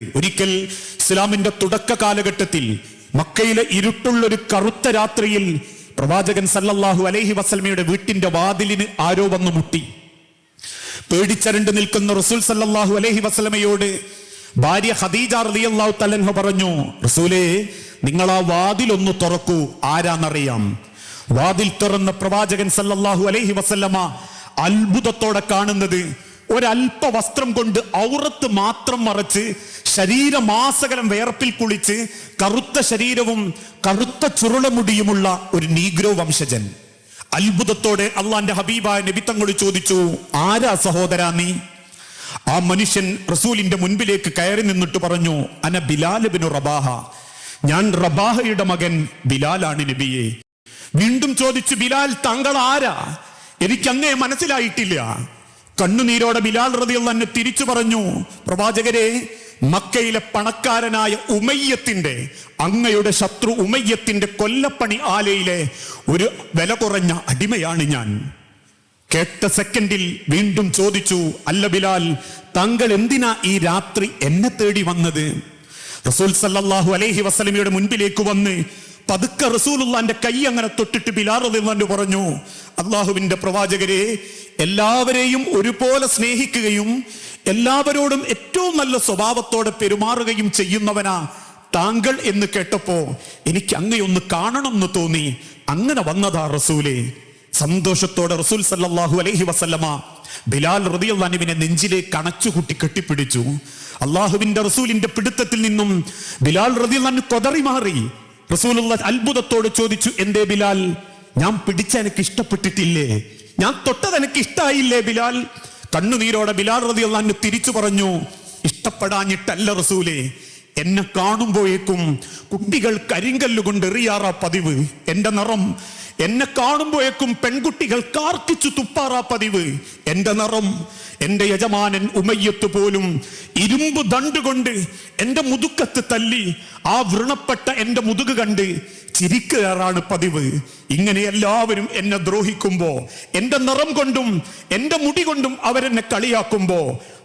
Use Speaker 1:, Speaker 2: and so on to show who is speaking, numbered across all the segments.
Speaker 1: ഒരിക്കൽ ഇസ്ലാമിന്റെ തുടക്ക കാലഘട്ടത്തിൽ മക്കയിലെ ഇരുട്ടുള്ളൊരു കറുത്ത രാത്രിയിൽ പ്രവാചകൻ സല്ലല്ലാഹു അലൈഹി വസൽമയുടെ വീട്ടിന്റെ വാതിലിന് ആരോ വന്നു മുട്ടി. പേടിച്ചരണ്ട് നിൽക്കുന്ന റസൂൽ സല്ലല്ലാഹു അലൈഹി വസ്ലമയോട് ഭാര്യ ഖദീജ റളിയല്ലാഹു തലൻഹ പറഞ്ഞു റസൂലേ നിങ്ങൾ ആ വാതിൽ ഒന്ന് തുറക്കൂ ആരാന്നറിയാം? വാതിൽ തുറന്ന പ്രവാചകൻ സല്ലല്ലാഹു അലൈഹി വസല്ലമ അത്ഭുതത്തോടെ കാണുന്നത് ഒരല്പ വസ്ത്രം കൊണ്ട് ഔറത്ത് മാത്രം മറച്ച് ശരീരമാസകലം വേർപ്പിൽ കുളിച്ച് കറുത്ത ശരീരവും കറുത്ത ചുരുളമുടിയുമുള്ള ഒരു നീഗ്രോ വംശജൻ. അത്ഭുതത്തോടെ അള്ളാന്റെ ഹബീബായ നബി തങ്ങളോട് ചോദിച്ചു ആരാ സഹോദരാ നീ? ആ മനുഷ്യൻ റസൂലിന്റെ മുൻപിലേക്ക് കയറി നിന്നിട്ട് പറഞ്ഞു അന ബിലാൽ ബിനു റബാഹ. ഞാൻ റബാഹയുടെ മകൻ ബിലാലാണ് നബിയെ. വീണ്ടും ചോദിച്ചു ബിലാൽ താങ്കൾ ആരാ? എനിക്ക് അങ്ങേ മനസ്സിലായിട്ടില്ല. കണ്ണുനീരോടെ ബിലാൽ റതിയുള്ള എന്നെ തിരിച്ചു പറഞ്ഞു പ്രവാചകരെ മക്കയിലെ പണക്കാരനായ ഉമയ്യത്തിന്റെ അങ്ങയുടെ ശത്രു ഉമയ്യത്തിന്റെ കൊല്ലപ്പണി ആലയിലെ ഒരു വില കുറഞ്ഞ അടിമയാണ് ഞാൻ. കേട്ട സെക്കൻഡിൽ വീണ്ടും ചോദിച്ചു അല്ല ബിലാൽ താങ്കൾ എന്തിനാ ഈ രാത്രി എന്നെ തേടി വന്നത്? റസൂൽ സല്ലാഹു അലൈഹി വസലമിയുടെ മുൻപിലേക്ക് വന്ന് പതുക്കെ റസൂലുള്ളാന്റെ കൈ അങ്ങനെ തൊട്ടിട്ട് റളിയല്ലാഹു പറഞ്ഞു അള്ളാഹുവിന്റെ പ്രവാചകരെ എല്ലാവരെയും ഒരുപോലെ സ്നേഹിക്കുകയും എല്ലാവരോടും ഏറ്റവും നല്ല സ്വഭാവത്തോടെ പെരുമാറുകയും ചെയ്യുന്നവനാ താങ്കൾ എന്ന് കേട്ടപ്പോ എനിക്ക് അങ്ങയൊന്ന് കാണണം എന്ന് തോന്നി. അങ്ങനെ വന്നതാ റസൂലെ. സന്തോഷത്തോടെ റസൂൽ സല്ലാഹു അലഹി വസല്ലമ ബിലാൽ റളിയല്ലാഹുവിനെ നെഞ്ചിലേക്ക് അണച്ചുകൂട്ടി കെട്ടിപ്പിടിച്ചു. അള്ളാഹുവിന്റെ റസൂലിന്റെ പിടുത്തത്തിൽ നിന്നും ബിലാൽ റളിയല്ലാഹു കൊതറി മാറി. റസൂലുള്ള അത്ഭുതത്തോട് ചോദിച്ചു എന്തേ ബിലാൽ? ഞാൻ പിടിച്ച എനിക്ക് ഇഷ്ടപ്പെട്ടിട്ടില്ലേ? ഞാൻ തൊട്ടത് എനിക്ക് ഇഷ്ടായില്ലേ ബിലാൽ? കണ്ണുനീരോടെ ബിലാൽ റതി റളിയല്ലാഹു തിരിച്ചു പറഞ്ഞു ഇഷ്ടപ്പെടാഞ്ഞിട്ടല്ല റസൂലെ എന്നെ കാണുമ്പോഴേക്കും കുട്ടികൾ കരിങ്കല്ലുകൊണ്ട് എറിയാറാ പതിവ്. എന്റെ നിറം എന്നെ കാണുമ്പോഴേക്കും പെൺകുട്ടികൾ കാർക്കിച്ചു തുപ്പാറാ പതിവ്. എന്റെ നിറം എന്റെ യജമാനൻ ഉമയ്യത്ത് പോലും ഇരുമ്പ് ദണ്ടുകൊണ്ട് എന്റെ മുതുക്കത്ത് തല്ലി ആ വ്രണപ്പെട്ട എന്റെ മുതുക് കണ്ട് ചിരിക്കുകയാണ് പതിവ്. ഇങ്ങനെ എല്ലാവരും എന്നെ ദ്രോഹിക്കുമ്പോ എന്റെ നിറം കൊണ്ടും എന്റെ മുടി കൊണ്ടും അവരെന്നെ കളിയാക്കുമ്പോ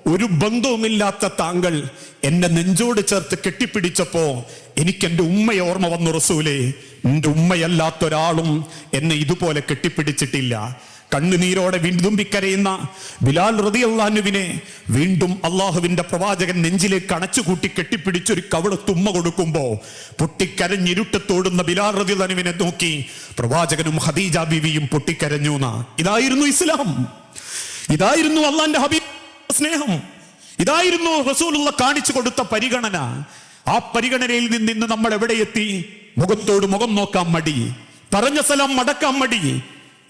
Speaker 1: ഒരു ബന്ധവുമില്ലാത്ത താങ്കൾ എന്നെ നെഞ്ചോട് ചേർത്ത് കെട്ടിപ്പിടിച്ചപ്പോ എനിക്ക് എന്റെ ഉമ്മയെ ഓർമ്മ വന്നു റസൂലേ. എന്റെ ഉമ്മയല്ലാത്ത ഒരാളും എന്നെ ഇതുപോലെ കെട്ടിപ്പിടിച്ചിട്ടില്ല. കണ്ണുനീരോടെ വിതുമ്പിക്കരയുന്ന ബിലാൽ റതിയല്ലാനുവിനെ വീണ്ടും അള്ളാഹുവിന്റെ പ്രവാചകൻ നെഞ്ചിലേക്ക് അണച്ചുകൂട്ടി കെട്ടിപ്പിടിച്ചൊരു കവളത്ത് തുമ്മ കൊടുക്കുമ്പോ പൊട്ടിക്കരഞ്ഞിരുട്ടത്തോടുന്ന ബിലാൽ റതിയല്ലാനുവിനെ നോക്കി പ്രവാചകനും ഹദീജ ബീവിയും പൊട്ടിക്കരഞ്ഞു ഇതായിരുന്നു ഇസ്ലാം. ഇതായിരുന്നു അള്ളാന്റെ ഹബീബ് സ്നേഹം. ഇതായിരുന്നു റസൂലുള്ള കാണിച്ചു കൊടുത്ത പരിഗണന. ആ പരിഗണനയിൽ നിന്ന് നമ്മൾ എവിടെ എത്തി? മുഖത്തോട് മുഖം നോക്കാൻ മടി. പറഞ്ഞ സ്ഥലം മടക്കാൻ മടി.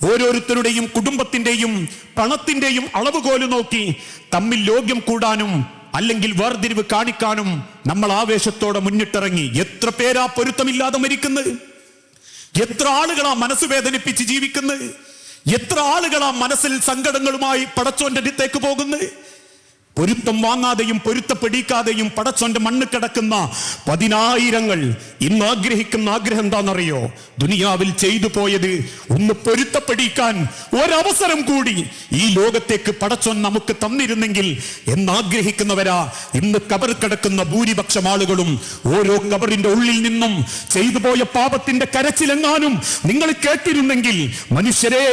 Speaker 1: ഓരോരുത്തരുടെയും കുടുംബത്തിന്റെയും പണത്തിന്റെയും അളവുകോൽ നോക്കി തമ്മിൽ ലോക്യം കൂടാനും അല്ലെങ്കിൽ വേർതിരിവ് കാണിക്കാനും നമ്മൾ ആവേശത്തോടെ മുന്നിട്ടിറങ്ങി. എത്ര പേരാ പൊരുത്തമില്ലാതെ മരിക്കുന്നത്? എത്ര ആളുകളാ മനസ്സ് വേദനിപ്പിച്ച് ജീവിക്കുന്നത്? എത്ര ആളുകളാ മനസ്സിൽ സങ്കടങ്ങളുമായി പടച്ചോന്റെ അടുത്തേക്ക് പോകുന്നത്? പൊരുത്തം വാങ്ങാതെയും പൊരുത്തപ്പെടിക്കാതെയും പടച്ചോന്റെ മണ്ണ് കിടക്കുന്ന പതിനായിരങ്ങൾ ഇന്ന് ആഗ്രഹിക്കുന്ന ആഗ്രഹം എന്താണെന്നറിയോ? ദുനിയാവിൽ ചെയ്തു പോയത് ഒന്ന് പൊരുത്തപ്പെടിക്കാൻ ഒരവസരം കൂടി ഈ ലോകത്തേക്ക് പടച്ചോൻ നമുക്ക് തന്നിരുന്നെങ്കിൽ എന്നാഗ്രഹിക്കുന്നവരാ ഇന്ന് കബർ കിടക്കുന്ന ഭൂരിപക്ഷം ആളുകളും ഓരോ കബറിന്റെ ഉള്ളിൽ നിന്നും ചെയ്തു പോയ പാപത്തിന്റെ കരച്ചിലെങ്ങാനും നിങ്ങൾ കേട്ടിരുന്നെങ്കിൽ മനുഷ്യരെ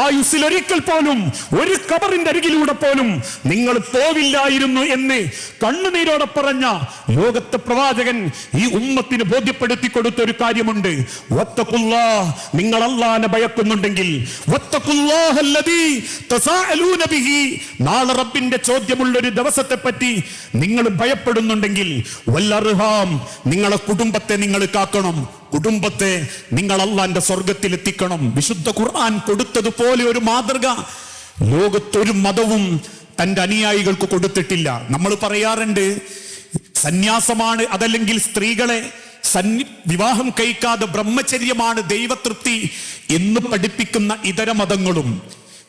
Speaker 1: ആയുസ്സിൽ ഒരിക്കൽ പോലും ഒരു കബറിന്റെ അരികിലൂടെ പോലും നിങ്ങൾ പോവില്ലായിരുന്നു എന്ന് കണ്ണുനീരോടെ പറഞ്ഞ ലോകത്തെ പ്രവാചകൻ ഈ ഉമ്മത്തിന് ബോധ്യപ്പെടുത്തി കൊടുത്ത ഒരു കാര്യമുണ്ട് നിങ്ങൾ അള്ളാനെ ഭയക്കുന്നുണ്ടെങ്കിൽ. നാളെ റബ്ബിന്റെ ചോദ്യമുള്ള ഒരു ദിവസത്തെ പറ്റി നിങ്ങൾ ഭയപ്പെടുന്നുണ്ടെങ്കിൽ വല്ലറുഹാം നിങ്ങളെ കുടുംബത്തെ നിങ്ങൾ കാക്കണം. കുടുംബത്തെ നിങ്ങൾ അള്ളാന്റെ സ്വർഗത്തിൽ എത്തിക്കണം വിശുദ്ധ ഖുർആൻ കൊടുത്തതുപോലെ ഒരു മാതൃക. ലോകത്തൊരു മതവും തന്റെ അനുയായികൾക്ക് കൊടുത്തിട്ടില്ല. നമ്മൾ പറയാറുണ്ട് സന്യാസമാണ് അതല്ലെങ്കിൽ സ്ത്രീകളെ സന്നി വിവാഹം കഴിക്കാതെ ബ്രഹ്മചര്യമാണ് ദൈവതൃപ്തി എന്ന് പഠിപ്പിക്കുന്ന ഇതര മതങ്ങളും.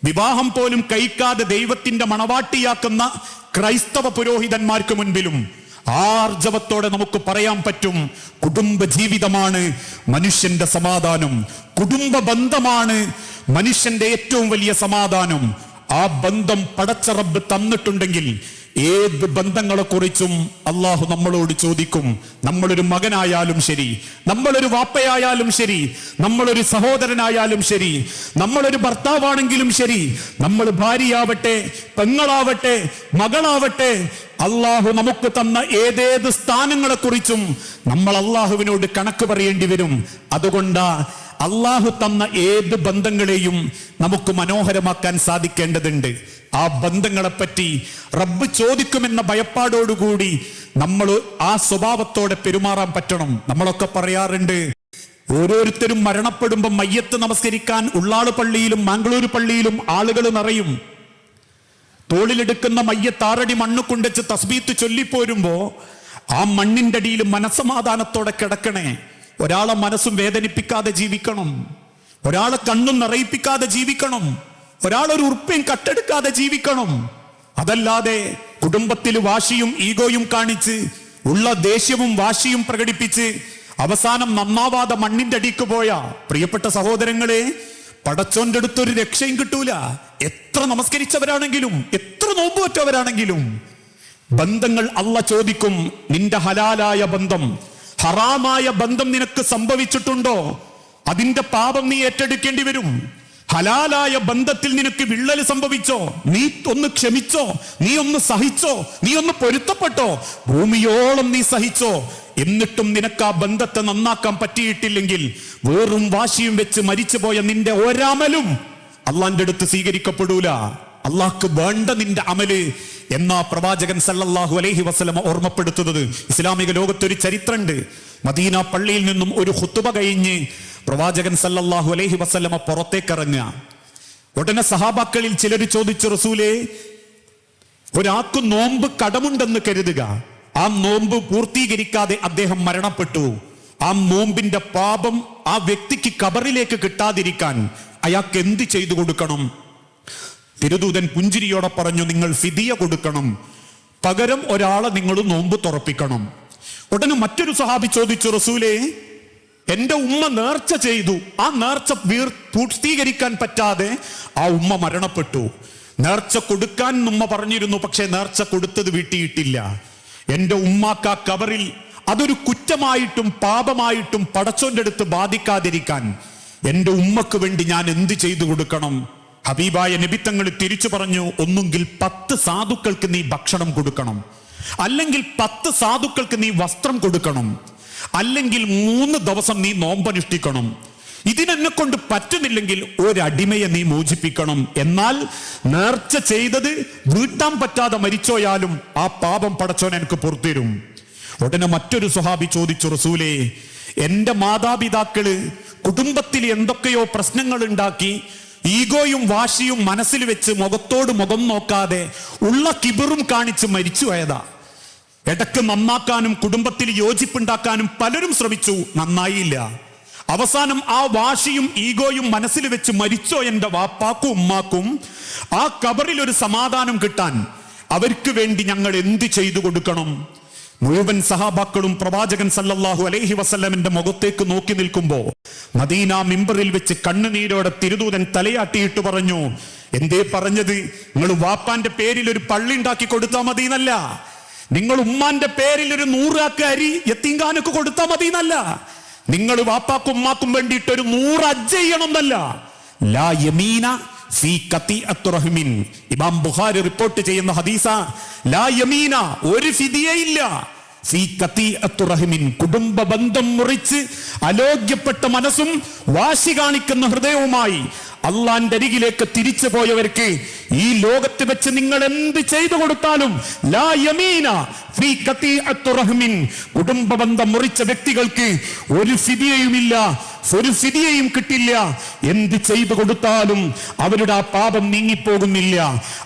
Speaker 1: വിവാഹം പോലും കഴിക്കാതെ ദൈവത്തിന്റെ മണവാട്ടിയാക്കുന്ന ക്രൈസ്തവ പുരോഹിതന്മാർക്ക് മുൻപിലും ആർജവത്തോടെ നമുക്ക് പറയാൻ പറ്റും കുടുംബ ജീവിതമാണ് മനുഷ്യന്റെ സമാധാനം. കുടുംബ ബന്ധമാണ് മനുഷ്യന്റെ ഏറ്റവും വലിയ സമാധാനം. ആ ബന്ധം പടച്ചറബ് തന്നിട്ടുണ്ടെങ്കിൽ ഏത് ബന്ധങ്ങളെക്കുറിച്ചും അള്ളാഹു നമ്മളോട് ചോദിക്കും. നമ്മളൊരു മകനായാലും ശരി നമ്മളൊരു വാപ്പയായാലും ശരി നമ്മളൊരു സഹോദരനായാലും ശരി നമ്മളൊരു ഭർത്താവാണെങ്കിലും ശരി നമ്മൾ ഭാര്യയാവട്ടെ പെങ്ങളാവട്ടെ മകളാവട്ടെ അള്ളാഹു നമുക്ക് തന്ന ഏതേത് സ്ഥാനങ്ങളെക്കുറിച്ചും നമ്മൾ അള്ളാഹുവിനോട് കണക്ക് പറയേണ്ടി വരും. അതുകൊണ്ട് അള്ളാഹു തന്ന ഏത് ബന്ധങ്ങളെയും നമുക്ക് മനോഹരമാക്കാൻ സാധിക്കേണ്ടതുണ്ട്. ആ ബന്ധങ്ങളെപ്പറ്റി റബ്ബ് ചോദിക്കുമെന്ന ഭയപ്പാടോടുകൂടി നമ്മൾ ആ സ്വഭാവത്തോടെ പെരുമാറാൻ പറ്റണം. നമ്മളൊക്കെ പറയാറുണ്ട് ഓരോരുത്തരും മരണപ്പെടുമ്പോൾ മയ്യത്ത് നമസ്കരിക്കാൻ ഉള്ളാൾ പള്ളിയിലും മാംഗ്ലൂർ പള്ളിയിലും ആളുകൾ നിറയും. തോളിലെടുക്കുന്ന മയ്യത്താറടി മണ്ണ് കൊണ്ടുവച്ച് തസ്ബീത്ത് ചൊല്ലിപ്പോരുമ്പോ ആ മണ്ണിന്റെ അടിയിൽ മനസ്സമാധാനത്തോടെ കിടക്കണേ. ഒരാളെ മനസ്സും വേദനിപ്പിക്കാതെ ജീവിക്കണം. ഒരാളെ കണ്ണും നിറയിപ്പിക്കാതെ ജീവിക്കണം. ഒരാളൊരു ഉറുപ്പയും കട്ടെടുക്കാതെ ജീവിക്കണം. അതല്ലാതെ കുടുംബത്തിൽ വാശിയും ഈഗോയും കാണിച്ച് ഉള്ള ദേഷ്യവും വാശിയും പ്രകടിപ്പിച്ച് അവസാനം നന്നാവാതെ മണ്ണിന്റെ അടിക്ക് പോയ പ്രിയപ്പെട്ട സഹോദരങ്ങളെ പടച്ചോന്റെ അടുത്തൊരു രക്ഷയും കിട്ടൂല. എത്ര നമസ്കരിച്ചവരാണെങ്കിലും എത്ര നോമ്പുവറ്റവരാണെങ്കിലും ബന്ധങ്ങൾ അല്ല ചോദിക്കും നിന്റെ ഹലാലായ ബന്ധം ഹറാമായ ബന്ധം നിനക്ക് സംഭവിച്ചിട്ടുണ്ടോ? അതിന്റെ പാപം നീ ഏറ്റെടുക്കേണ്ടി വരും. ഹലാലായ ബന്ധത്തിൽ നിനക്ക് വിള്ളൽ സംഭവിച്ചോ? നീ ഒന്ന് ക്ഷമിച്ചോ? നീ ഒന്ന് സഹിച്ചോ? നീ ഒന്ന് പൊരുത്തപ്പെട്ടോ? ഭൂമിയോളം നീ സഹിച്ചോ? എന്നിട്ടും നിനക്ക് ആ ബന്ധത്തെ നന്നാക്കാൻ പറ്റിയിട്ടില്ലെങ്കിൽ വേറും വാശിയും വെച്ച് മരിച്ചുപോയ നിന്റെ ഒരമലും അള്ളാന്റെ അടുത്ത് സ്വീകരിക്കപ്പെടൂല. അള്ളാഹ്ക്ക് വേണ്ട നിന്റെ അമൽ എന്നാ പ്രവാചകൻ സല്ലല്ലാഹു അലൈഹി വസ്ലമ ഓർമ്മപ്പെടുത്തുന്നത്. ഇസ്ലാമിക ലോകത്തൊരു ചരിത്രമുണ്ട് മദീന പള്ളിയിൽ നിന്നും ഒരു ഹുത്തുബ കഴിഞ്ഞ് പ്രവാചകൻ സല്ലല്ലാഹു അലൈഹി വസല്ലമ പുറത്തേക്ക് ഇറങ്ങുക ഉടനെ സഹാബാക്കളിൽ ചിലർ ചോദിച്ചു റസൂലേ ഒരാൾക്ക് നോമ്പ് കടമുണ്ടെന്ന് കരുതുക. ആ നോമ്പ് പൂർത്തീകരിക്കാതെ അദ്ദേഹം മരണപ്പെട്ടു. ആ നോമ്പിന്റെ പാപം ആ വ്യക്തിക്ക് കബറിലേക്ക് കിട്ടാതിരിക്കാൻ അയാൾക്ക് എന്ത് ചെയ്തു കൊടുക്കണം? തിരുദൂതൻ പുഞ്ചിരിയോടെ പറഞ്ഞു നിങ്ങൾ ഫിതിയ കൊടുക്കണം. പകരം ഒരാളെ നിങ്ങൾ നോമ്പ് തുറപ്പിക്കണം. ഉടനെ മറ്റൊരു സഹാബി ചോദിച്ചു റസൂലേ എന്റെ ഉമ്മ നേർച്ച ചെയ്തു. ആ നേർച്ച വീർ പൂർത്തീകരിക്കാൻ പറ്റാതെ ആ ഉമ്മ മരണപ്പെട്ടു. നേർച്ച കൊടുക്കാൻ ഉമ്മ പറഞ്ഞിരുന്നു പക്ഷെ നേർച്ച കൊടുത്തത് വീട്ടിയിട്ടില്ല. എന്റെ ഉമ്മാക്ക കബറിൽ അതൊരു കുറ്റമായിട്ടും പാപമായിട്ടും പടച്ചോന്റെ അടുത്ത് ബാധിക്കാതിരിക്കാൻ എന്റെ ഉമ്മക്ക് വേണ്ടി ഞാൻ എന്ത് ചെയ്തു കൊടുക്കണം? ഹബീബായ നബിത്തങ്ങൾ തിരിച്ചു പറഞ്ഞു ഒന്നുകിൽ പത്ത് സാധുക്കൾക്ക് നീ ഭക്ഷണം കൊടുക്കണം. അല്ലെങ്കിൽ പത്ത് സാധുക്കൾക്ക് നീ വസ്ത്രം കൊടുക്കണം. അല്ലെങ്കിൽ മൂന്ന് ദിവസം നീ നോമ്പനുഷ്ഠിക്കണം. ഇതിനെന്നെ കൊണ്ട് പറ്റുന്നില്ലെങ്കിൽ ഒരടിമയെ നീ മോചിപ്പിക്കണം. എന്നാൽ നേർച്ച ചെയ്തത് വീട്ടാൻ പറ്റാതെ മരിച്ചോയാലും ആ പാപം പടച്ചോൻ എനിക്ക് പുറത്തുതരും. ഉടനെ മറ്റൊരു സ്വഹാബി ചോദിച്ചു റസൂലേ എന്റെ മാതാപിതാക്കൾ കുടുംബത്തിൽ എന്തൊക്കെയോ പ്രശ്നങ്ങൾ ഉണ്ടാക്കി ഈഗോയും വാശിയും മനസ്സിൽ വെച്ച് മുഖത്തോട് മുഖം നോക്കാതെ ഉള്ള കിബറും കാണിച്ച് മരിച്ചു പോയതാ ഇടയ്ക്ക് നന്നാക്കാനും കുടുംബത്തിൽ യോജിപ്പുണ്ടാക്കാനും പലരും ശ്രമിച്ചു. നന്നായില്ല. അവസാനം ആ വാശിയും ഈഗോയും മനസ്സിൽ വെച്ച് മരിച്ചോ എന്റെ വാപ്പാക്കും ഉമ്മാക്കും. ആ കബറിൽ ഒരു സമാധാനം കിട്ടാൻ അവർക്ക് വേണ്ടി ഞങ്ങൾ എന്ത് ചെയ്തു കൊടുക്കണം? മുഴുവൻ സഹാബാക്കളും പ്രവാചകൻ സല്ലല്ലാഹു അലൈഹി വസല്ലമിന്റെ മുഖത്തേക്ക് നോക്കി നിൽക്കുമ്പോ മദീന മിമ്പറിൽ വെച്ച് കണ്ണുനീരോടെ തിരുദൂതൻ തലയാട്ടിയിട്ട് പറഞ്ഞു എന്തേ പറഞ്ഞത്? നിങ്ങൾ വാപ്പാന്റെ പേരിൽ ഒരു പള്ളി ഉണ്ടാക്കി കൊടുത്താൽ മതി എന്നല്ല നിങ്ങൾ ഉമ്മാന്റെ പേരിൽ ഒരു നൂറാക്ക് അരി എത്തിങ്കാനൊക്കെ കൊടുത്താൽ മതി എന്നല്ല നിങ്ങൾ വാപ്പാക്കും ഉമ്മാക്കും വേണ്ടിയിട്ട് ഒരു നൂറ് അജ്ജ ചെയ്യണം എന്നല്ല ലാ യമീന ഫീ ഖതീഅത്തു റഹ്മിൻ. ഇമാം ബുഖാരി റിപ്പോർട്ട് ചെയ്യുന്ന ഹദീസ ലാ യമീന ഒരു ഫിദിയയില്ല. കുടുംബ ബന്ധം മുറിച്ച് അലോഗ്യപ്പെട്ട മനസ്സും വാശി കാണിക്കുന്ന ഹൃദയവുമായി അള്ളാന്റെ അരികിലേക്ക് തിരിച്ചു പോയവർക്ക് ഈ ലോകത്ത് വെച്ച് നിങ്ങൾ എന്ത് ചെയ്തു കൊടുത്താലും ലാ യമീന കുടുംബ ബന്ധം മുറിച്ച വ്യക്തികൾക്ക് ഒരു ഫിദിയയുമില്ല ഒരു ഫിദിയയും കിട്ടില്ല. എന്ത് ചെയ്തു കൊടുത്താലും അവരുടെ ആ പാപം നീങ്ങിപ്പോകുന്നില്ല.